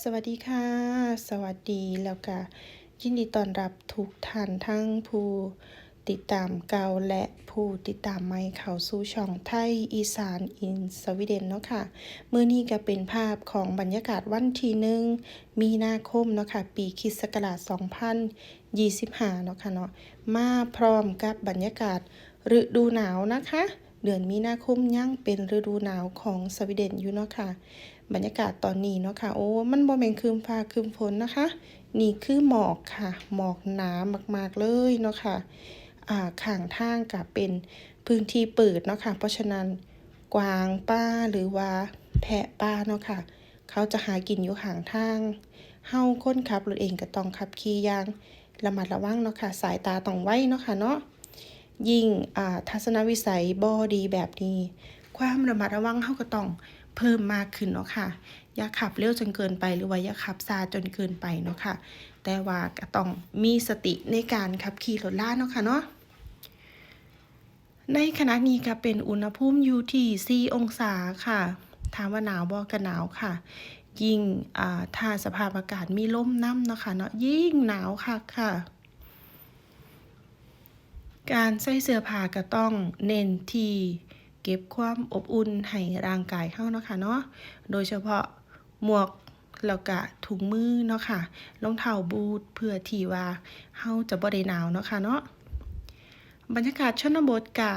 สวัสดีค่ะ สวัสดีแล้วก็ยินดีต้อนรับทุกท่านทั้งผู้ติดตามเก่าและผู้ติดตามใหม่เข้าสู่ช่องไทยอีสานอินสวีเดนเนาะค่ะ มื้อนี้ก็เป็นภาพของบรรยากาศวันที่หนึ่งมีนาคมเนาะค่ะ ปีคริสต์ศักราช2025เนาะค่ะเนาะมาพร้อมกับบรรยากาศฤดูหนาวนะคะ เดือนมีนาคมยังเป็นฤดูหนาวของสวีเดนอยู่เนาะค่ะ บรรยากาศตอนนี้เนาะค่ะ โอ้มันบ่แม่นครึมฟ้าครึมฝนนะคะ นี่คือหมอกค่ะ หมอกหนามากๆเลยเนาะค่ะอ่าข้างทางก็เป็นพื้นที่เปิดเนาะค่ะ เพราะฉะนั้นกวางป้าหรือว่าแพะป้าเนาะค่ะ เขาจะหากินอยู่ข้างทางเฮาค้นขับรถเองก็ต้องขับขี่อย่างระมัดระวังเนาะค่ะ สายตาต้องไว้เนาะค่ะเนาะ ยิ่งทัศนวิสัยบ่ดีแบบนี้ ความระมัดระวังเฮาก็ต้องเพิ่มมากขึ้นเนาะค่ะ อย่าขับเร็วจนเกินไปหรือว่าอย่าขับซาจนเกินไปเนาะค่ะ แต่ว่าก็ต้องมีสติในการขับขี่รถล่าเนาะค่ะเนาะ ในขณะนี้ก็เป็นอุณหภูมิอยู่ที่4องศาค่ะ ถามว่าหนาวบ่ก็หนาวค่ะ ยิ่งอ่าถ้าสภาพอากาศมีลมน้ำเนาะค่ะเนาะยิ่งหนาวคักค่ะ การใส่เสื้อผ้าก็ต้องเน้นที่เก็บความอบอุ่นให้ร่างกายเฮาเนาะค่ะเนาะ โดยเฉพาะหมวกแล้วก็ถุงมือเนาะค่ะ รองเท้าบูทเพื่อที่ว่าเฮาจะบ่ได้หนาวเนาะค่ะเนาะ บรรยากาศชนบทกะ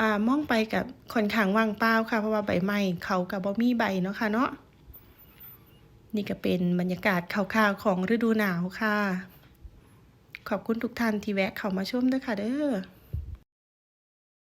อ่ามองไปกับค่อนข้างว่างเปล่าค่ะ เพราะว่าใบไม้เขาก็บ่มีใบเนาะค่ะเนาะ นี่ก็เป็นบรรยากาศคร่าวๆของฤดูหนาวค่ะ ขอบคุณทุกท่านที่แวะเข้ามาชมด้วยค่ะเด้อ